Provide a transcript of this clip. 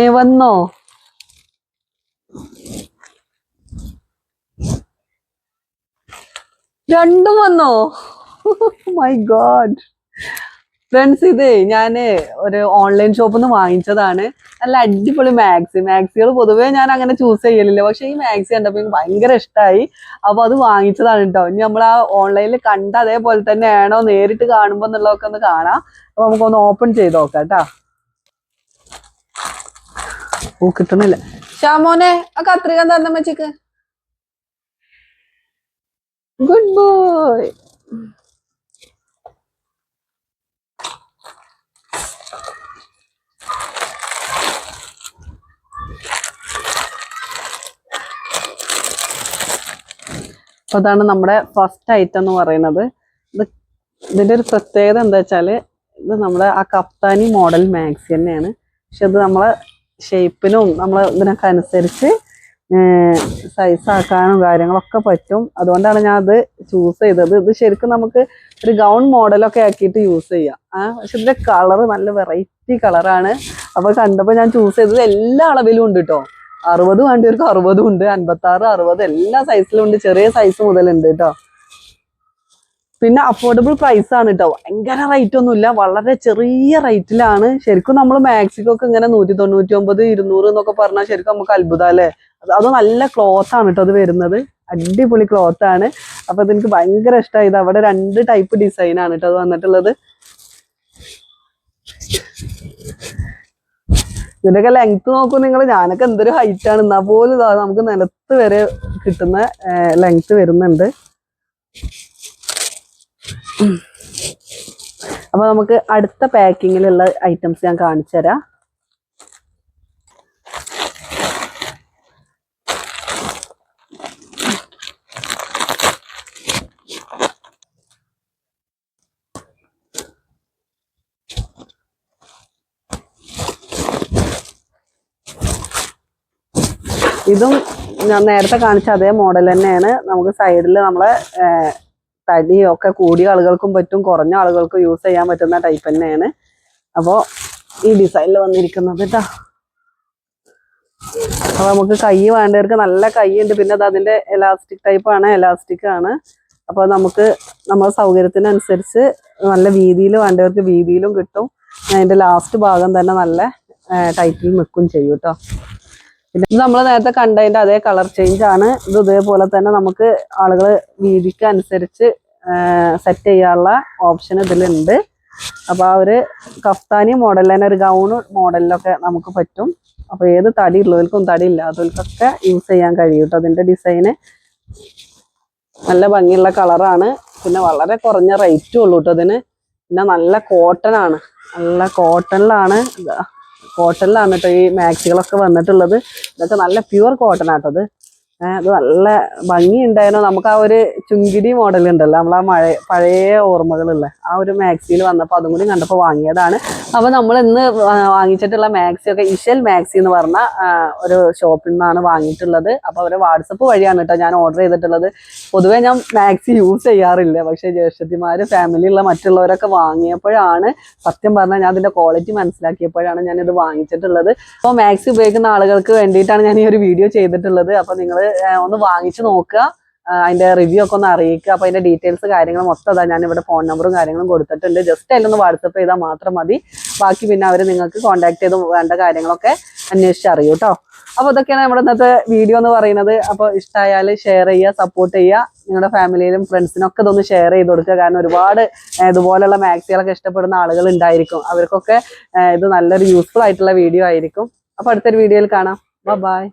ഏ വന്നോ? രണ്ടും വന്നോ? മൈ ഗോഡ് ഫ്രണ്ട്സ് ഇത് ഞാൻ ഒരു ഓൺലൈൻ ഷോപ്പിൽ നിന്ന് വാങ്ങിച്ചതാണ്. നല്ല അടിപൊളി മാക്സി. മാക്സികൾ പൊതുവേ ഞാൻ അങ്ങനെ ചൂസ് ചെയ്യലില്ല. പക്ഷെ ഈ മാക്സി കണ്ടപ്പോ എനിക്ക് ഭയങ്കര ഇഷ്ടമായി അപ്പൊ അത് വാങ്ങിച്ചതാണ് കേട്ടോ ഇനി നമ്മൾ ആ ഓൺലൈനിൽ കണ്ട അതേപോലെ തന്നെ ആണോ നേരിട്ട് കാണുമ്പോ എന്നുള്ളതൊക്കെ ഒന്ന് കാണാം. അപ്പൊ നമുക്കൊന്ന് ഓപ്പൺ ചെയ്ത് നോക്കാം കേട്ടാ ഓ കിട്ടണില്ല ശ്യാമോനെ ആ കത്രിക വെച്ചിക്ക് ഗുഡ് ബോയ് അപ്പൊ അതാണ് നമ്മുടെ ഫസ്റ്റ് ഐറ്റം എന്ന് പറയുന്നത്. ഇത് ഇതിന്റെ ഒരു പ്രത്യേകത എന്താ വെച്ചാൽ ഇത് നമ്മുടെ ആ കപ്താനി മോഡൽ മാക്സി തന്നെയാണ്. പക്ഷെ ഇത് നമ്മളെ ഷേപ്പിനും നമ്മൾ ഇതിനൊക്കെ അനുസരിച്ച് സൈസ് ആക്കാനും കാര്യങ്ങളൊക്കെ പറ്റും. അതുകൊണ്ടാണ് ഞാൻ അത് ചൂസ് ചെയ്തത്. ഇത് ശരിക്കും നമുക്ക് ഒരു ഗൗൺ മോഡലൊക്കെ ആക്കിയിട്ട് യൂസ് ചെയ്യാം. ആ പക്ഷെ ഇതിന്റെ കളർ നല്ല വെറൈറ്റി കളറാണ് അപ്പോൾ കണ്ടപ്പോൾ ഞാൻ ചൂസ് ചെയ്തത് എല്ലാ അളവിലും ഉണ്ട് കേട്ടോ അറുപത് വേണ്ടിയവർക്ക് അറുപതും ഉണ്ട്. അൻപത്താറ് അറുപത് എല്ലാ സൈസിലും ഉണ്ട്. ചെറിയ സൈസ് മുതലുണ്ട് കേട്ടോ പിന്നെ അഫോർഡബിൾ പ്രൈസ് ആണ് കേട്ടോ ഭയങ്കര റേറ്റ് ഒന്നുമില്ല. വളരെ ചെറിയ റേറ്റിലാണ് ശരിക്കും നമ്മൾ മാക്സിക്കൊക്കെ ഇങ്ങനെ നൂറ്റി തൊണ്ണൂറ്റി ഒമ്പത് ഇരുന്നൂറ് എന്നൊക്കെ പറഞ്ഞാൽ ശരിക്കും നമുക്ക് അത്ഭുതം അല്ലേ? അത് നല്ല ക്ലോത്ത് ആണ് കേട്ടോ അത് വരുന്നത്. അടിപൊളി ക്ലോത്ത് ആണ്. അപ്പൊ അതെനിക്ക് ഭയങ്കര ഇഷ്ടമായി അവിടെ രണ്ട് ടൈപ്പ് ഡിസൈൻ ആണ് കേട്ടോ അത് വന്നിട്ടുള്ളത്. ഇതിന്റെയൊക്കെ ലെങ്ത് നോക്കൂ നിങ്ങൾ ഞാനൊക്കെ എന്തൊരു ഹൈറ്റ് ആണ്. എന്നാ പോലും നമുക്ക് നിലത്ത് വരെ കിട്ടുന്ന ലെങ്ത് വരുന്നുണ്ട്. ഉം. അപ്പൊ നമുക്ക് അടുത്ത പാക്കിങ്ങിലുള്ള ഐറ്റംസ് ഞാൻ കാണിച്ചു തരാം ഇതും ഞാൻ നേരത്തെ കാണിച്ച അതേ മോഡൽ തന്നെയാണ് നമുക്ക് സൈഡിൽ നമ്മളെ തടിയൊക്കെ കൂടിയ ആളുകൾക്കും പറ്റും കുറഞ്ഞ ആളുകൾക്കും യൂസ് ചെയ്യാൻ പറ്റുന്ന ടൈപ്പ് തന്നെയാണ്. അപ്പോൾ ഈ ഡിസൈനിൽ വന്നിരിക്കുന്നത് കേട്ടോ അപ്പൊ നമുക്ക് കൈ വേണ്ടവർക്ക് നല്ല കൈ ഉണ്ട്. പിന്നെ അത് അതിന്റെ എലാസ്റ്റിക് ടൈപ്പ് ആണ് എലാസ്റ്റിക് ആണ്. അപ്പോൾ നമുക്ക് നമ്മുടെ സൗകര്യത്തിനനുസരിച്ച് നല്ല വീതിയിൽ വേണ്ടവർക്ക് വീതിയിലും കിട്ടും. അതിന്റെ ലാസ്റ്റ് ഭാഗം തന്നെ നല്ല ടൈറ്റിൽ നിൽക്കും ചെയ്യും കേട്ടോ നമ്മൾ നേരത്തെ കണ്ടതിന്റെ അതേ കളർ ചേഞ്ച് ആണ്. ഇത് ഇതേപോലെ തന്നെ നമുക്ക് ആളുകൾ വീതിക്ക് അനുസരിച്ച് സെറ്റ് ചെയ്യാനുള്ള ഓപ്ഷൻ ഇതിലുണ്ട്. അപ്പൊ ആ ഒരു കഫ്താനി മോഡൽ തന്നെ ഒരു ഗൗൺ മോഡലിലൊക്കെ നമുക്ക് പറ്റും. അപ്പൊ ഏത് തടി ഉള്ളവർക്കും തടി ഇല്ലാത്തവർക്കൊക്കെ യൂസ് ചെയ്യാൻ കഴിയും കേട്ടോ അതിന്റെ ഡിസൈന് നല്ല ഭംഗിയുള്ള കളറാണ് പിന്നെ വളരെ കുറഞ്ഞ റേറ്റും ഉള്ളൂ കേട്ടോ അതിന് പിന്നെ നല്ല കോട്ടൺ ആണ്. നല്ല കോട്ടണിലാണ് കോട്ടണിലാണ് കേട്ടോ ഈ മാക്സികളൊക്കെ വന്നിട്ടുള്ളത്. ഇതൊക്കെ നല്ല പ്യുവർ കോട്ടൺ ആട്ടോ അത് നല്ല ഭംഗി ഉണ്ടായിരുന്നു നമുക്ക് ആ ഒരു ചുങ്കിടി മോഡൽ ഉണ്ടല്ലോ നമ്മൾ ആ മഴ പഴയ ഓർമ്മകളുള്ള ആ ഒരു മാക്സിയിൽ വന്നപ്പോൾ അതും കൂടി കണ്ടപ്പോൾ വാങ്ങിയതാണ്. അപ്പോൾ നമ്മൾ ഇന്ന് വാങ്ങിച്ചിട്ടുള്ള മാക്സി ഒക്കെ ഇഷൽ മാക്സി എന്ന് പറഞ്ഞ ഒരു ഷോപ്പിൽ നിന്നാണ് വാങ്ങിയിട്ടുള്ളത്. അപ്പോൾ അവരെ വാട്സപ്പ് വഴിയാണ് കേട്ടോ ഞാൻ ഓർഡർ ചെയ്തിട്ടുള്ളത്. പൊതുവേ ഞാൻ മാക്സി യൂസ് ചെയ്യാറില്ല പക്ഷേ ജ്യേഷ്ഠത്തിമാർ ഫാമിലിയുള്ള മറ്റുള്ളവരൊക്കെ വാങ്ങിയപ്പോഴാണ് സത്യം പറഞ്ഞാൽ ഞാൻ അതിന്റെ ക്വാളിറ്റി മനസ്സിലാക്കിയപ്പോഴാണ് ഞാനിത് വാങ്ങിച്ചിട്ടുള്ളത്. അപ്പോൾ മാക്സി ഉപയോഗിക്കുന്ന ആളുകൾക്ക് വേണ്ടിയിട്ടാണ് ഞാൻ ഈ ഒരു വീഡിയോ ചെയ്തിട്ടുള്ളത്. അപ്പോൾ നിങ്ങൾ ഒന്ന് വാങ്ങിച്ചു നോക്കുക. അതിന്റെ റിവ്യൂ ഒക്കെ ഒന്ന് അറിയിക്കുക. അപ്പൊ അതിന്റെ ഡീറ്റെയിൽസ് കാര്യങ്ങൾ മൊത്തം അതാ ഞാൻ ഇവിടെ ഫോൺ നമ്പറും കാര്യങ്ങളും കൊടുത്തിട്ടുണ്ട്. ജസ്റ്റ് അതിലൊന്ന് വാട്സപ്പ് ചെയ്താൽ മാത്രം മതി. ബാക്കി പിന്നെ അവർ നിങ്ങൾക്ക് കോൺടാക്ട് ചെയ്ത് വേണ്ട കാര്യങ്ങളൊക്കെ അന്വേഷിച്ച് അറിയൂ കേട്ടോ അപ്പൊ ഇതൊക്കെയാണ് നമ്മുടെ ഇന്നത്തെ വീഡിയോ എന്ന് പറയുന്നത്. അപ്പൊ ഇഷ്ടമായാൽ ഷെയർ ചെയ്യുക സപ്പോർട്ട് ചെയ്യുക. നിങ്ങളുടെ ഫാമിലിയിലും ഫ്രണ്ട്സിനും ഒക്കെ ഇതൊന്ന് ഷെയർ ചെയ്ത് കൊടുക്കുക. കാരണം ഒരുപാട് ഇതുപോലെയുള്ള മാക്സികളൊക്കെ ഇഷ്ടപ്പെടുന്ന ആളുകൾ ഉണ്ടായിരിക്കും. അവർക്കൊക്കെ ഇത് നല്ലൊരു യൂസ്ഫുൾ ആയിട്ടുള്ള വീഡിയോ ആയിരിക്കും. അപ്പൊ അടുത്തൊരു വീഡിയോയിൽ കാണാം. ബൈ